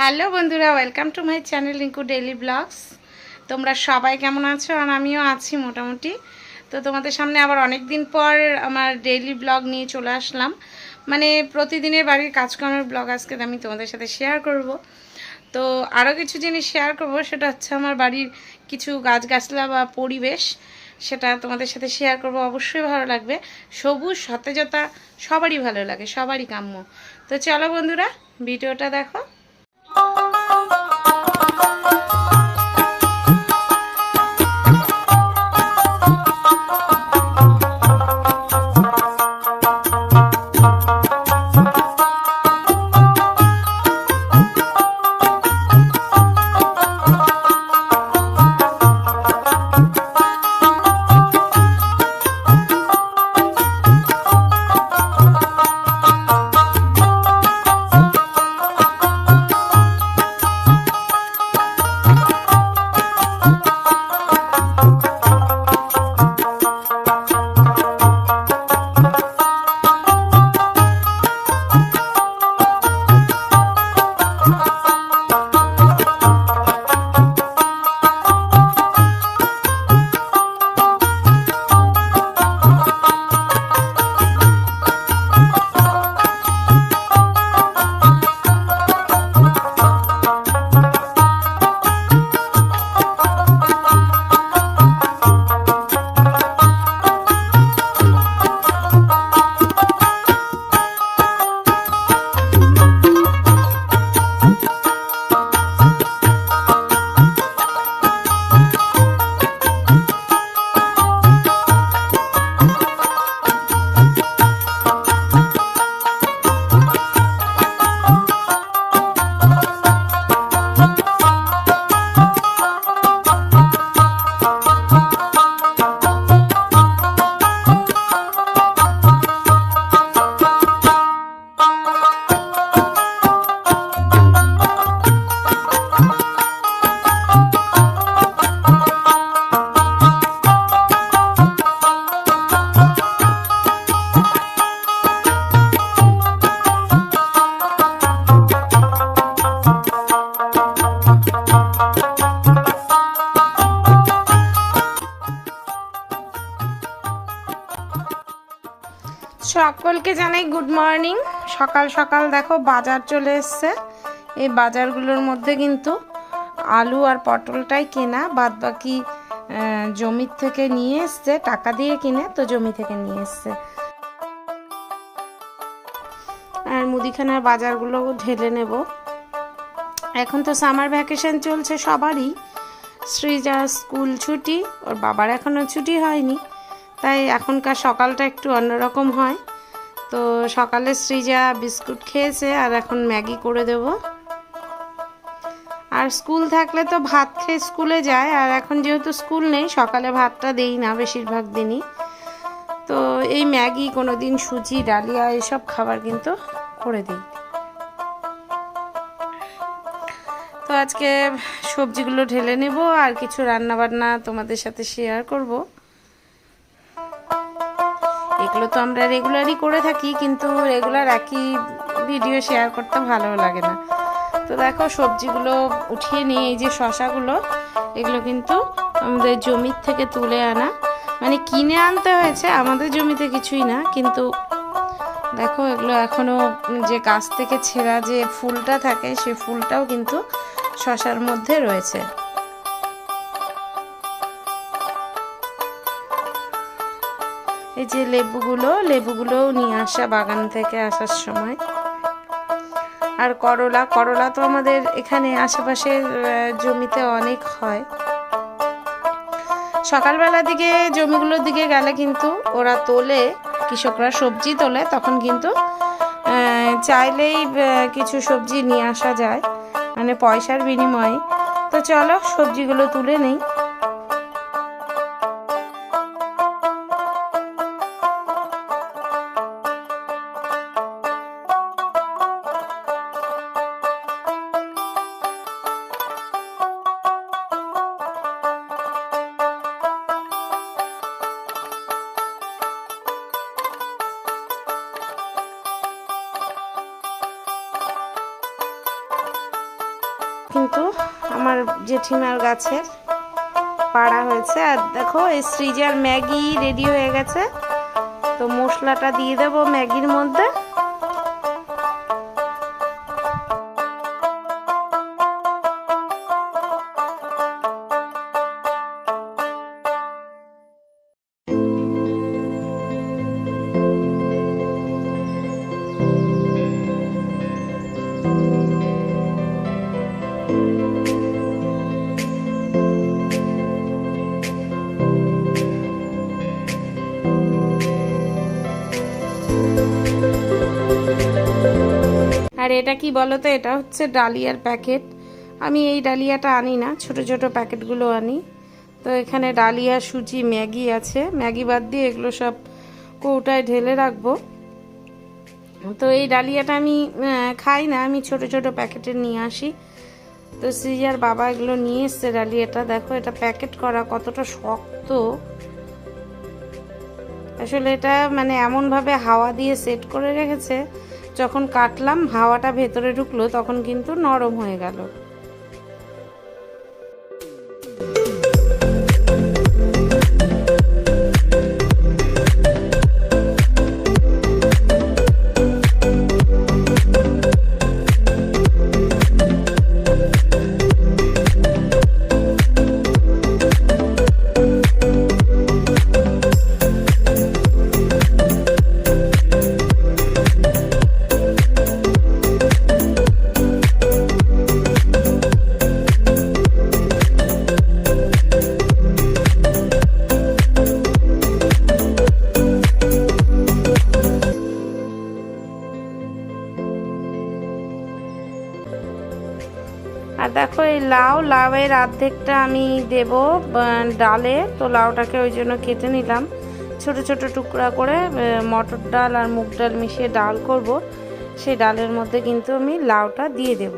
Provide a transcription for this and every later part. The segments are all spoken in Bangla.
হ্যালো বন্ধুরা, welcome to my channel Rinku daily vlogs. তোমরা সবাই কেমন আছো? আর আমিও আছি মোটামুটি। তো তোমাদের সামনে আবার অনেক দিন পর আমার ডেইলি ব্লগ নিয়ে চলে আসলাম। মানে প্রতিদিনের বাড়ির কাজকর্মের ব্লগ আজকে আমি তোমাদের সাথে শেয়ার করব। তো আরও কিছু জিনিস শেয়ার করব, সেটা হচ্ছে আমার বাড়ির কিছু গাছগাছলা বা পরিবেশ, সেটা তোমাদের সাথে শেয়ার করব। অবশ্যই ভালো লাগবে। সবুজ, সতেজতা, সবারই ভালো লাগে, সবারই কাম্য। তো চলো বন্ধুরা, ভিডিওটা দেখো। সকলকে জানাই গুড মর্নিং সকাল সকাল দেখো বাজার চলে এসছে। এই বাজারগুলোর মধ্যে কিন্তু আলু আর পটলটাই কেনা বাদ বাকি জমির থেকে নিয়ে এসছে, টাকা দিয়ে কিনে তো জমি থেকে নিয়ে এসছে। আর মুদিখানার বাজারগুলো ঢেলে নেব। এখন তো সামার ভ্যাকেশন চলছে সবারই। শ্রীজার স্কুল ছুটি, ওর বাবার এখনও ছুটি হয়নি। তাই এখনকার সকালটা একটু অন্যরকম হয়। তো সকালে সৃজা বিস্কুট খেয়েছে আর এখন ম্যাগি করে দেব। আর স্কুল থাকলে তো ভাত খেয়ে স্কুলে যায়, আর এখন যেহেতু স্কুল নেই, সকালে ভাতটা দেই না বেশিরভাগ দিনই। তো এই ম্যাগি কোনো দিন সুজি, ডালিয়া এসব খাবার কিন্তু করে দিই। তো আজকে সবজিগুলো ঢেলে নেব, আর কিছু রান্না বান্না তোমাদের সাথে শেয়ার করব। এগুলো তো আমরা রেগুলারই করে থাকি, কিন্তু রেগুলার একই ভিডিও শেয়ার করতে ভালো লাগে না। তো দেখো, সবজিগুলো উঠিয়ে নিয়ে এই যে শশাগুলো, এগুলো কিন্তু আমাদের জমির থেকে তুলে আনা। মানে কিনে আনতে হয়েছে, আমাদের জমিতে কিছুই না, কিন্তু দেখো, এগুলো এখনও যে গাছ থেকে ছেঁড়া যে ফুলটা থাকে, সে ফুলটাও কিন্তু শশার মধ্যে রয়েছে। এই যে লেবুগুলো, লেবুগুলোও নিয়ে আসা বাগান থেকে আসার সময়। আর করলা করলা তো আমাদের এখানে আশেপাশে জমিতে অনেক হয়। সকালবেলা দিকে জমিগুলোর দিকে গেলে কিন্তু ওরা তোলে, কৃষকরা সবজি তোলে, তখন কিন্তু চাইলেই কিছু সবজি নিয়ে আসা যায় মানে পয়সার বিনিময়ে। তো চলো সবজিগুলো তুলে নেই। কিন্তু আমার জেঠিমার গাছের পাড়া হয়েছে। আর দেখো, এই সৃজার ম্যাগি রেডি হয়ে গেছে। তো মশলাটা দিয়ে দেবো ম্যাগির মধ্যে। আর এটা কি বলো তো এটা হচ্ছে ডালিয়ার প্যাকেট। আমি এই ডালিয়াটা আনি না, ছোট ছোট প্যাকেটগুলো আনি। তো এখানে ডালিয়া, সুজি, ম্যাগি আছে। ম্যাগি বাদ দিয়ে এগুলো সব কৌটায় ঢেলে রাখব। তো এই ডালিয়াটা আমি খাই না, আমি ছোট ছোট প্যাকেটে নিয়ে আসি। তো সিজার বাবা এগুলো নিয়ে এসছে ডালিয়াটা। দেখো, এটা প্যাকেট করা কতটা শক্ত। আসলে এটা মানে এমনভাবে হাওয়া দিয়ে সেট করে রেখেছে, যখন কাটলাম হাওয়াটা ভেতরে ঢুকলো তখন কিন্তু নরম হয়ে গেল। আর দেখো এই লাউ, লাউয়ের অর্ধেকটা আমি দেব ডালে। তো লাউটাকে ওই জন্য কেটে নিলাম। ছোট ছোট টুকরা করে মটর ডাল আর মুগ ডাল মিশিয়ে ডাল করব। সেই ডালের মধ্যে কিন্তু আমি লাউটা দিয়ে দেব।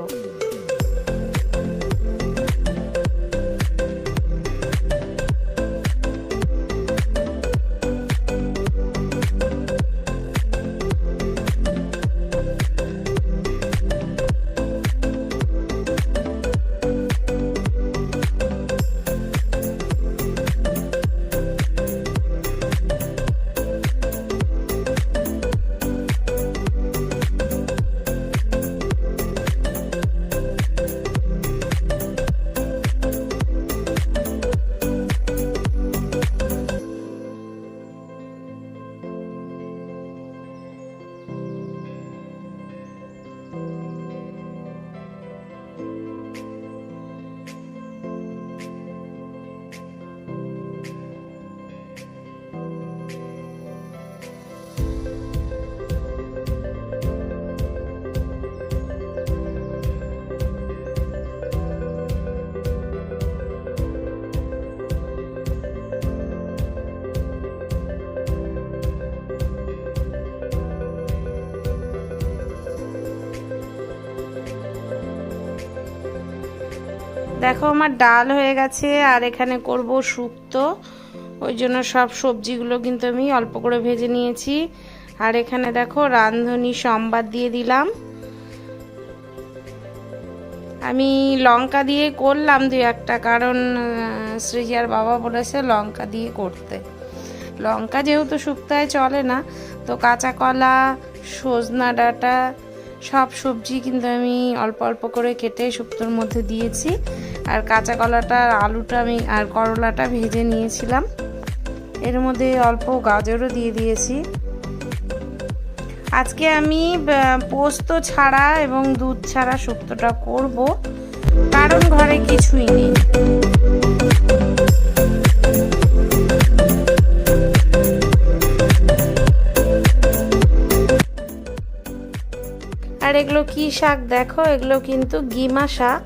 দেখো আমার ডাল হয়ে গেছে, আর এখানে করব শুক্তো। ওই জন্য সব সবজিগুলো কিন্তু আমি অল্প করে ভেজে নিয়েছি। আর এখানে দেখো রাঁধুনি সম্বাদ দিয়ে দিলাম। আমি লঙ্কা দিয়ে করলাম দু একটা, কারণ সৃজিয়ার বাবা বলেছে লঙ্কা দিয়ে করতে। লঙ্কা যেহেতু শুক্তায় চলে না, তো কাঁচা কলা, সজনা ডাঁটা সব সবজি কিন্তু আমি অল্প অল্প করে কেটে শুক্তোর মধ্যে দিয়েছি। আর কাঁচা কলাটা, আর আলুটা আমি, আর করলাটা ভেজে নিয়েছিলাম। এর মধ্যে অল্প গাজরও দিয়ে দিয়েছি। আজকে আমি পোস্ত ছাড়া এবং দুধ ছাড়া শুক্তোটা করব। কারণ ঘরে কিছুই নেই। এগুলো কি শাক? দেখো, এগুলো কিন্তু গিমা শাক।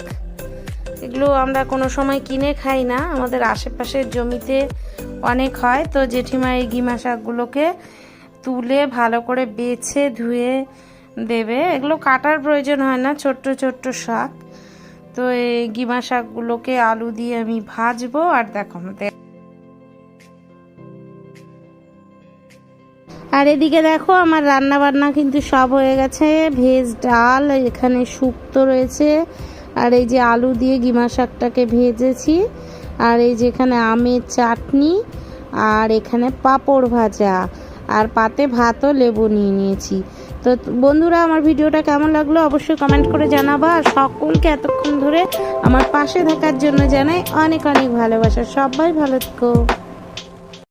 এগুলো আমরা কোনো সময় কিনে খাই না। আমাদের আশেপাশের জমিতে অনেক হয়। তো জেঠিমা এই গিমা শাকগুলোকে তুলে ভালো করে বেছে ধুয়ে দেবে। এগুলো কাটার প্রয়োজন হয় না, ছোট্ট ছোট্ট শাক। তো এই গিমা শাকগুলোকে আলু দিয়ে আমি ভাজবো। আর দেখো আমাদের আর এদিকে দেখো, আমার রান্না বান্না কিন্তু সব হয়ে গেছে। ভেজ ডাল, এখানে শুক্তো রয়েছে। আর এই যে আলু দিয়ে গিমা শাকটাকে ভেজেছি। আর এই যে এখানে আমের চাটনি, আর এখানে পাঁপড় ভাজা। আর পাতে ভাতও লেবু নিয়ে নিয়েছি। তো বন্ধুরা, আমার ভিডিওটা কেমন লাগল অবশ্যই কমেন্ট করে জানাবা। আর সকলকে এতক্ষণ ধরে আমার পাশে থাকার জন্য জানাই অনেক অনেক ভালোবাসা। সবাই ভালো থেকো।